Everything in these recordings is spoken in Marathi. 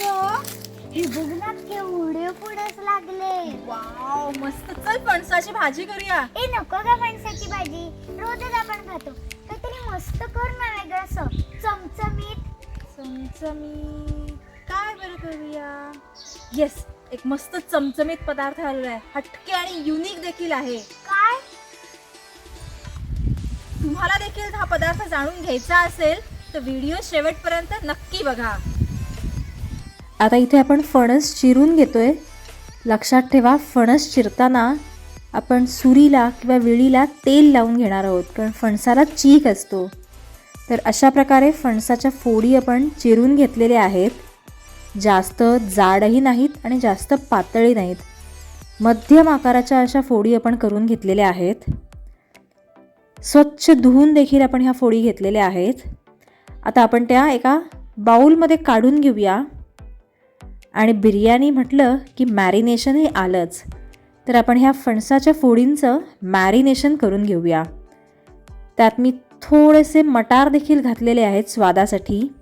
हे बघ ना केवढे पुढेच लागले. वाव मस्त. चल फणसाची भाजी करूया. ए नको का फणसाची भाजी. रोजच आपण खातो. काहीतरी मस्त कर ना वेगळं असं. चमचमीत. चमचमीत. काय बरं करूया? येस एक मस्त चमचमीत पदार्थ आलेला आहे. हटके आणि युनिक देखील आहे. काय? तुम्हाला देखील हा पदार्थ जाणून घ्यायचा असेल तर व्हिडिओ शेवटपर्यंत नक्की बघा. आता इथे आपण फणस चिरून घेतो आहे लक्षात ठेवा फणस चिरताना आपण सुरीला किंवा विळीला तेल लावून घेणार आहोत कारण फणसाला चीक असतो. तर अशा प्रकारे फणसाच्या फोडी आपण चिरून घेतलेल्या आहेत. जास्त जाडही नाहीत आणि जास्त पातळी नाहीत. मध्यम आकाराच्या अशा फोडी आपण करून घेतलेल्या आहेत. स्वच्छ धुवून देखील आपण ह्या फोडी घेतलेल्या आहेत. आता आपण त्या एका बाऊलमध्ये काढून घेऊया. आणि बिर्याणी म्हटलं की मॅरिनेशन हे आलंच. तर आपण ह्या फणसाच्या फोडींचं मॅरिनेशन करून घेऊया. त्यात मी थोडेसे मटार देखील घातलेले आहेत स्वादासाठी.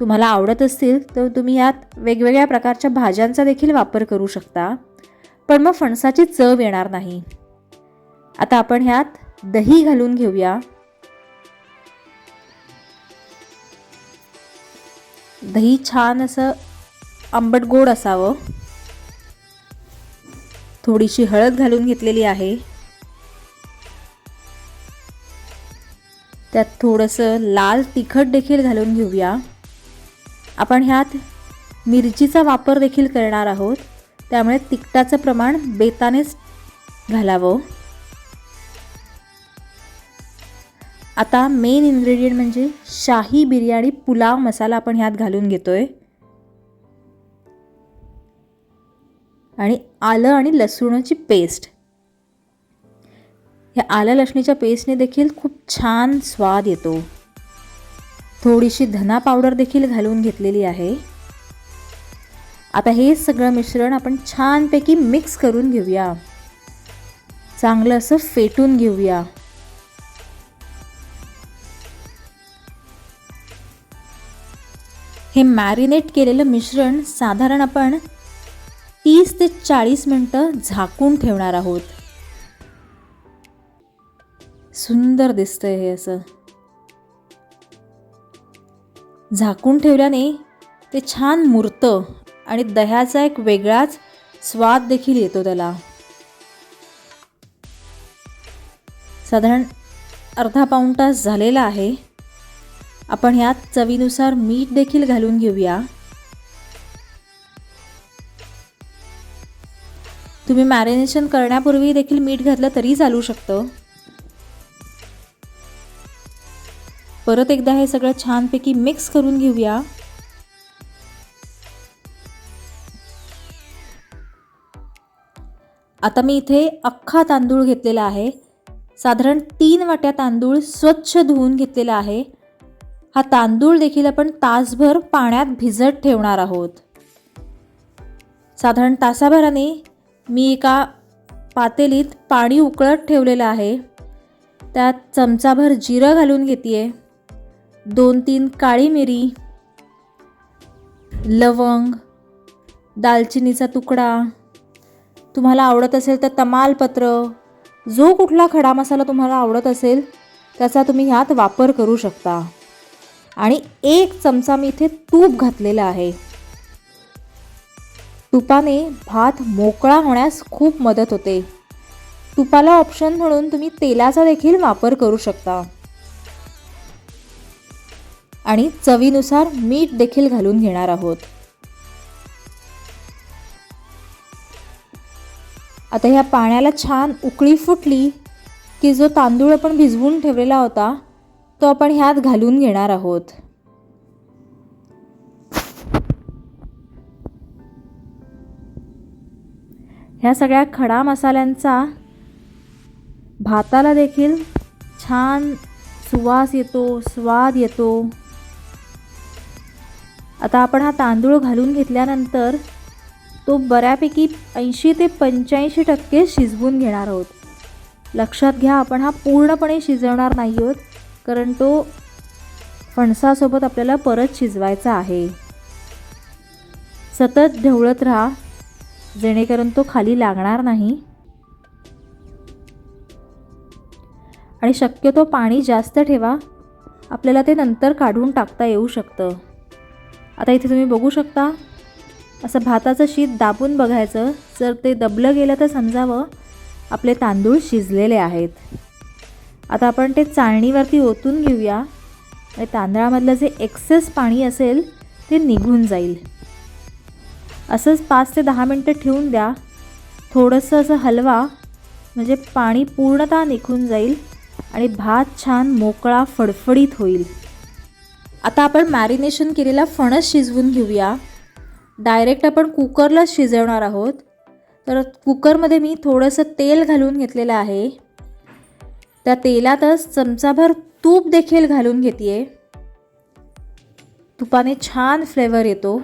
तुम्हाला आवडत असतील तर तुम्ही यात वेगवेगळ्या प्रकारच्या भाज्यांचा देखील वापर करू शकता. पण मग फणसाची चव येणार नाही. आता आपण ह्यात दही घालून घेऊया. दही छान असं आंबट गोड असावं. थोडीशी हळद घालून घेतलेली आहे. त्यात थोडंसं लाल तिखट देखील घालून घेऊया. आपण ह्यात मिरचीचा वापर देखील करणार आहोत. त्यामुळे तिखटाचं प्रमाण बेतानेच घालावं. आता मेन इन्ग्रेडियंट म्हणजे शाही बिर्याणी पुलाव मसाला आपण ह्यात घालून घेतोय. आणि आलं आणि लसूणाची पेस्ट. या आलं लसणीच्या पेस्टने देखील खूप छान स्वाद येतो. थोडीशी धना पावडर देखील घालून घेतलेली आहे. आता हे सगळं मिश्रण आपण छानपैकी मिक्स करून घेऊया. चांगलं असं फेटून घेऊया. हे मॅरिनेट केलेलं मिश्रण साधारण आपण तीस ते चाळीस मिनटं झाकून ठेवणार आहोत. सुंदर दिसतंय हे असं. झाकून ठेवल्याने ते छान मुरतं आणि दह्याचा एक वेगळाच स्वाद देखील येतो त्याला. साधारण अर्धा पाऊण तास झालेला आहे. आपण ह्यात चवीनुसार मीठ देखील घालून घेऊया. तुम्ही मॅरिनेशन करण्यापूर्वी देखील मीठ घातलं तरी चालू शकतं. परत एकदा हे सगळं छानपैकी मिक्स करून घेऊया. आता मी इथे अख्खा तांदूळ घेतलेला आहे. साधारण तीन वाट्या तांदूळ स्वच्छ धुवून घेतलेला आहे. हा तांदूळ देखील आपण तासभर पाण्यात भिजत ठेवणार आहोत. साधारण तासाभराने मी एका पातेलीत पाणी उकळत ठेवलेलं आहे. त्यात चमचाभर जिरं घालून घेते दोन तीन काळी मिरी लवंग दालचिनीचा तुकडा. तुम्हाला आवडत असेल तर तमालपत्र. जो कुठला खडा मसाला तुम्हाला आवडत असेल त्याचा तुम्ही ह्यात वापर करू शकता. आणि एक चमचा मी इथे तूप घातलेला आहे. तुपाने भात मोकळा होण्यास खूप मदत होते. तुपाला ऑप्शन म्हणून तुम्ही तेलाचा देखील वापर करू शकता. आणि चवीनुसार मीठ देखील घालून घेणार आहोत. आता ह्या पाण्याला छान उकळी फुटली की जो तांदूळ आपण भिजवून ठेवलेला होता तो आपण ह्यात घालून घेणार आहोत. ह्या सगळ्या खडा मसाल्यांचा भाताला देखील छान सुवास येतो स्वाद येतो. आता आपण हा तांदूळ घालून घेतल्यानंतर तो बऱ्यापैकी ऐंशी ते पंच्याऐंशी टक्के शिजवून घेणार आहोत. लक्षात घ्या आपण हा पूर्णपणे शिजवणार नाही आहोत कारण तो फणसासोबत आपल्याला परत शिजवायचा आहे. सतत ढवळत राहा. जेणेकरून तो खाली लागणार नाही. आणि शक्यतो पाणी जास्त ठेवा. आपल्याला ते नंतर काढून टाकता येऊ शकतं. आता इथे तुम्ही बघू शकता असं भाताचं शीत दाबून बघायचं. जर ते दबलं गेलं तर समजावं आपले तांदूळ शिजलेले आहेत. आता आपण ते चाळणीवरती ओतून घेऊया. आणि तांदळामधलं जे एक्सेस पाणी असेल ते निघून जाईल. असंच पाच ते दहा मिनटं ठेवून द्या. थोडंसं असं हलवा म्हणजे पाणी पूर्णतः निघून जाईल आणि भात छान मोकळा फडफडीत होईल. आता आपण मॅरिनेशन केलेला फणस शिजवून घेऊया. डायरेक्ट आपण कुकरला शिजवणार आहोत. तर कुकरमध्ये मी थोडंसं तेल घालून घेतलेलं आहे. त्या तेलातच चमचाभर तूप देखील घालून घेते तुपाने छान फ्लेवर येतो.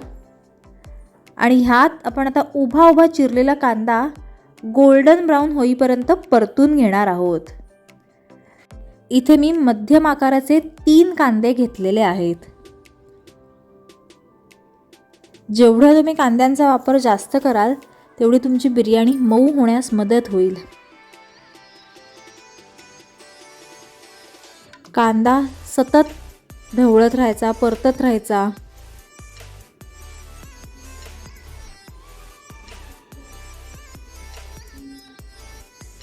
आणि ह्यात आपण आता उभा उभा चिरलेला कांदा गोल्डन ब्राऊन होईपर्यंत परतून घेणार आहोत. इथे मी मध्यम आकाराचे तीन कांदे घेतलेले आहेत. जेवढं तुम्ही कांद्यांचा वापर जास्त कराल तेवढी तुमची बिर्याणी मऊ होण्यास मदत होईल. कांदा सतत ढवळत राहायचा परतत राहायचा.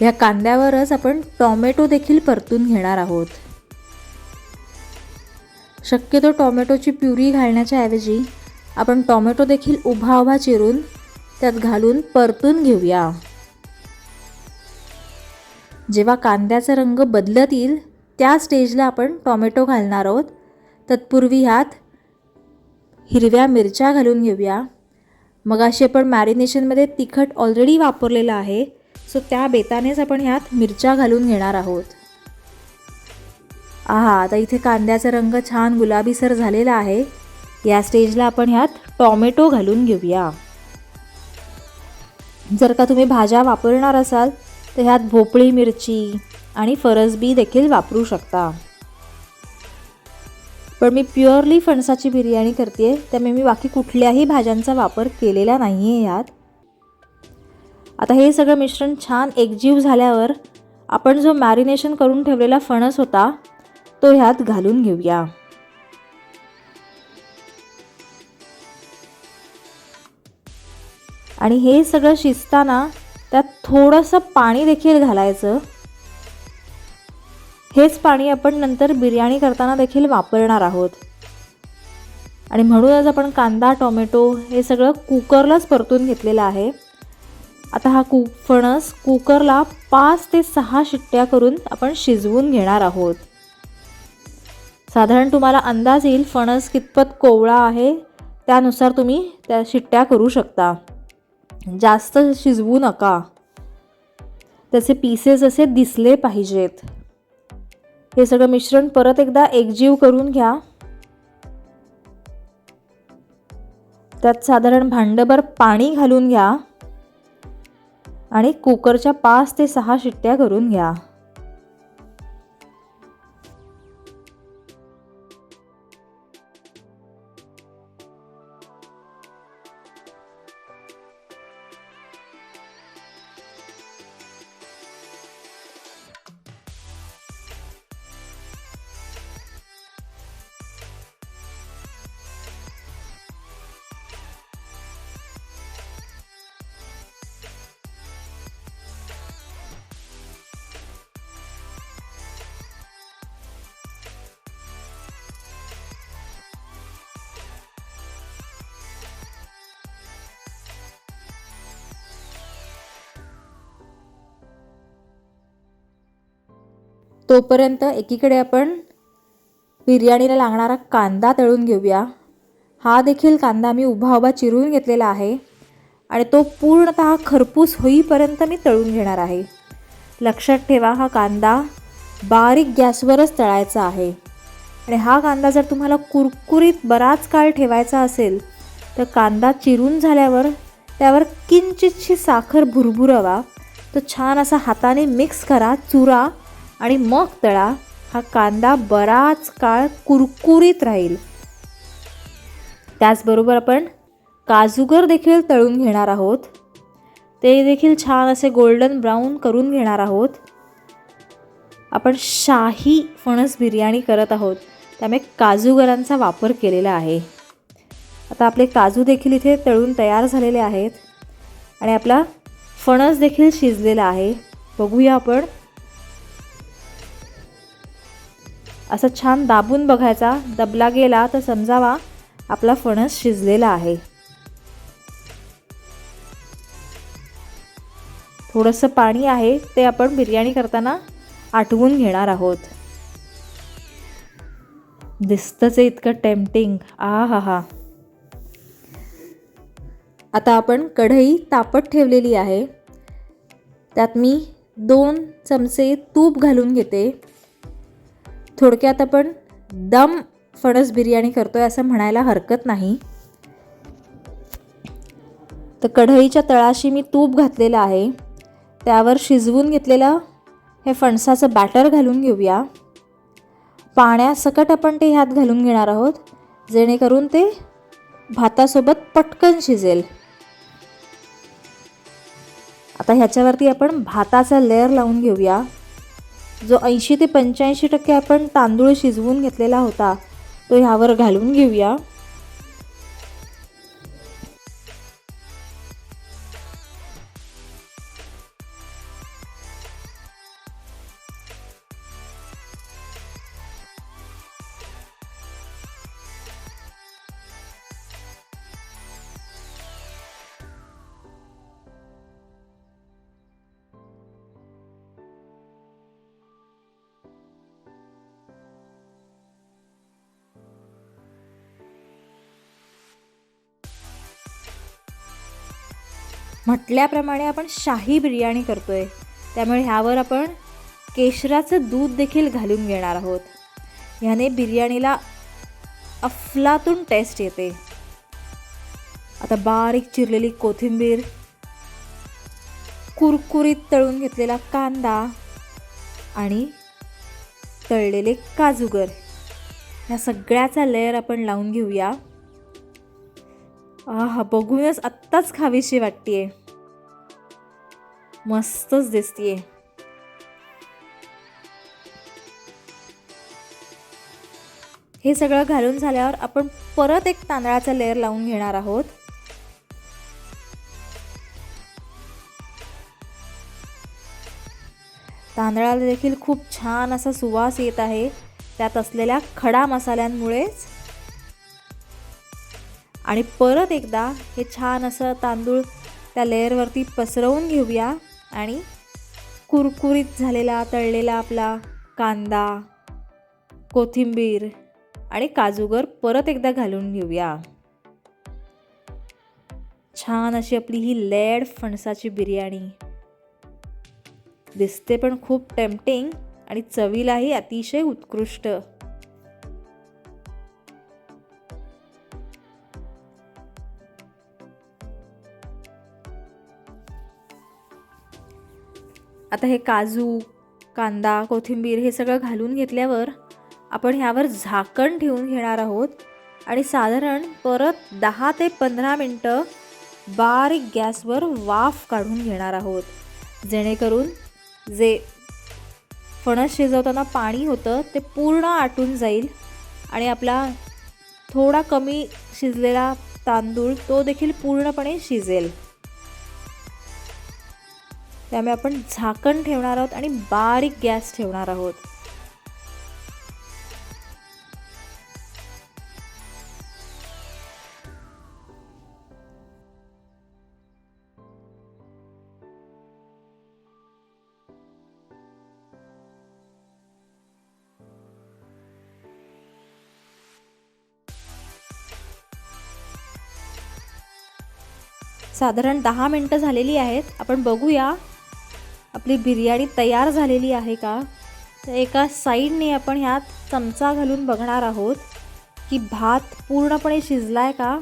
ह्या कांद्यावरच आपण टॉमॅटो देखील परतून घेणार आहोत. शक्यतो टॉमॅटोची प्युरी घालण्याच्या ऐवजी आपण टॉमॅटो देखील उभा उभा चिरून त्यात घालून परतून घेऊया. जेव्हा कांद्याचा रंग बदलत येईल त्या स्टेजला आपण टॉमॅटो घालणार आहोत. तत्पूर्वी ह्यात हिरव्या मिरच्या घालून घेऊया. मग अशी आपण मॅरिनेशनमध्ये तिखट ऑलरेडी वापरलेलं आहे. सो त्या बेतानेच आपण ह्यात मिरच्या घालून घेणार आहोत. आहा आता इथे कांद्याचा रंग छान गुलाबीसर झालेला आहे. या स्टेजला आपण ह्यात टॉमॅटो घालून घेऊया. जर का तुम्ही भाज्या वापरणार असाल तर ह्यात भोपळी मिरची आणि फरसबी देखील वापरू शकता. पण मी प्युअरली फणसाची बिर्याणी करते त्यामुळे मी बाकी कुठल्याही भाज्यांचा वापर केलेला नाही आहे ह्यात. आता हे सगळं मिश्रण छान एकजीव झाल्यावर आपण जो मॅरिनेशन करून ठेवलेला फणस होता तो ह्यात घालून घेऊया. आणि हे सगळं शिजताना त्यात थोडंसं पाणी देखील घालायचं. हेच पाणी आपण नंतर बिर्याणी करताना देखील वापरणार आहोत. आणि म्हणूनच आपण कांदा टोमॅटो हे सगळं कुकरलाच परतून घेतलेलं आहे. आता हा कु फणस कुकरला पाच ते सहा शिट्ट्या करून आपण शिजवून घेणार आहोत. साधारण तुम्हाला अंदाज येईल फणस कितपत कोवळा आहे त्यानुसार तुम्ही त्या शिट्ट्या करू शकता. जास्त शिजवू नका. त्याचे पीसेस असे दिसले पाहिजेत. हे सगळं मिश्रण परत एकदा एकजीव करून घ्या. त्यात साधारण भांडभर पाणी घालून घ्या. आणि कुकरच्या पाच ते सहा शिट्ट्या करून घ्या. तोपर्यंत एकीकडे आपण बिर्याणीला लागणारा कांदा तळून घेऊया. हा देखील कांदा मी उभा उभा चिरून घेतलेला आहे आणि तो पूर्णतः खरपूस होईपर्यंत मी तळून घेणार आहे. लक्षात ठेवा हा कांदा बारीक गॅसवरच तळायचा आहे. आणि हा कांदा जर तुम्हाला कुरकुरीत बराच काळ ठेवायचा असेल तर कांदा चिरून झाल्यावर त्यावर किंचितशी साखर भुरभुरवा तो छान असा हाताने मिक्स करा चुरा आणि मग तळा हा कांदा बराच काळ कुरकुरीत राहील. त्याचबरोबर आपण काजूगर देखील तळून घेणार आहोत. ते देखील छान असे गोल्डन ब्राऊन करून घेणार आहोत. आपण शाही फणस बिर्याणी करत आहोत. त्यामुळे काजूगरांचा वापर केलेला आहे. आता आपले काजू देखील इथे तळून तयार झालेले आहेत. आणि आपला फणस देखील शिजलेला आहे. बघूया आपण असं छान दाबून बघायचा दबला गेला तर समजावा आपला फणस शिजलेला आहे. थोडंसं पाणी आहे ते आपण बिर्याणी करताना आटवून घेणार आहोत. दिसतंच आहे इतकं टेम्पटिंग आ हा हा आता आपण कढई तापत ठेवलेली आहे. त्यात मी दोन चमचे तूप घालून घेते. थोडक्यात आपण दम फणस बिर्याणी करतो आहे असं म्हणायला हरकत नाही. तर कढईच्या तळाशी मी तूप घातलेलं आहे. त्यावर शिजवून घेतलेलं हे फणसाचं बॅटर घालून घेऊया. पाण्यासकट आपण ते ह्यात घालून घेणार आहोत जेणेकरून ते भातासोबत पटकन शिजेल. आता ह्याच्यावरती आपण भाताचा लेअर लावून घेऊया. जो ऐंशी ते पंच्याऐंशी टक्के आपण तांदूळ शिजवून घेतलेला होता तो ह्यावर घालून घेऊया. म्हटल्याप्रमाणे आपण शाही बिर्याणी करतोय. त्यामुळे ह्यावर आपण केशराचं दूध देखील घालून घेणार आहोत. ह्याने बिर्याणीला अफलातून टेस्ट येते. आता बारीक चिरलेली कोथिंबीर कुरकुरीत तळून घेतलेला कांदा आणि तळलेले काजूगर. ह्या सगळ्याचा लेअर आपण लावून घेऊया. आहा बघूनच आत्ताच खावीशी वाटतीये. मस्तच दिसतीये. हे सगळं घालून झाल्यावर आपण परत एक तांदळाचा लेअर लावून घेणार आहोत. तांदळाला देखील खूप छान असा सुवास येत आहे. त्यात असलेल्या खडा मसाल्यांमुळेच आणि परत एकदा हे छान असं तांदूळ त्या लेअरवरती पसरवून घेऊया. आणि कुरकुरीत झालेला तळलेला आपला कांदा कोथिंबीर आणि काजूगर परत एकदा घालून घेऊया. छान अशी आपली ही लेड फणसाची बिर्याणी. दिसते पण खूप टेम्पटिंग आणि चवीलाही अतिशय उत्कृष्ट. आता हे काजू कांदा कोथिंबीर हे सगळं घालून घेतल्यावर आपण ह्यावर झाकण ठेवून घेणार आहोत. आणि साधारण परत दहा ते पंधरा मिनटं बारीक गॅसवर वाफ काढून घेणार आहोत. जेणेकरून जे फणस शिजवताना पाणी होतं ते पूर्ण आटून जाईल आणि आपला थोडा कमी शिजलेला तांदूळ तो देखील पूर्णपणे शिजेल. त्यामुळे आपण झाकण ठेवणार आहोत आणि बारीक गॅस ठेवणार आहोत. साधारण दहा मिनटं झालेली आहेत. आपण बघूया आपली बिर्याणी तयार झालेली आहे का? तर एका साईडने आपण ह्यात चमचा घालून बघणार आहोत की भात पूर्णपणे शिजला आहे का?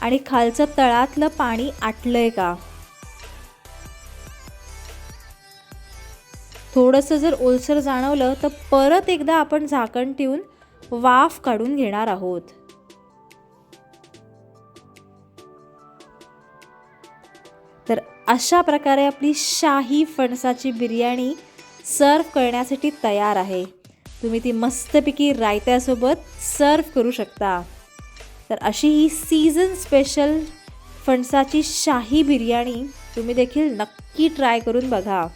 आणि खालचं तळातलं पाणी आटलं आहे का? थोडंसं जर ओलसर जाणवलं तर परत एकदा आपण झाकण ठेवून वाफ काढून घेणार आहोत. अशा प्रकारे आपली शाही फणसाची बिर्याणी सर्व करण्यासाठी तयार आहे. तुम्ही ती मस्तपैकी रायत्यासोबत सर्व करू शकता. तर अशी ही सीझन स्पेशल फणसाची शाही बिर्याणी तुम्ही देखील नक्की ट्राय करून बघा.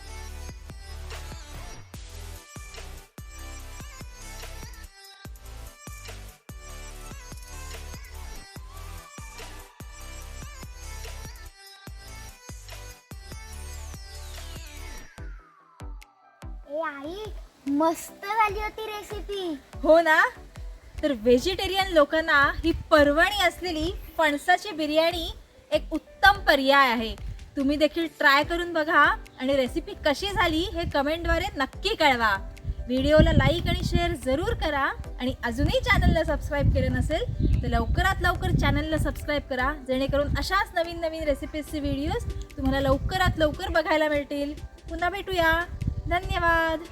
आई मस्त झाली होती रेसिपी हो ना? तर व्हेजिटेरियन लोकांना ही पर्वणी असलेली फणसाची बिर्याणी एक उत्तम पर्याय आहे. तुम्ही देखील ट्राय करून बघा आणि रेसिपी कशी झाली हे कमेंटद्वारे नक्की कळवा. व्हिडिओला लाईक आणि शेअर जरूर करा आणि अजूनही चॅनलला सबस्क्राईब केलं नसेल तर लवकरात लवकर चॅनलला सबस्क्राईब करा जेणेकरून अशाच नवीन नवीन रेसिपीजचे व्हिडिओज तुम्हाला लवकरात लवकर बघायला मिळतील. पुन्हा भेटूया. धन्यवाद.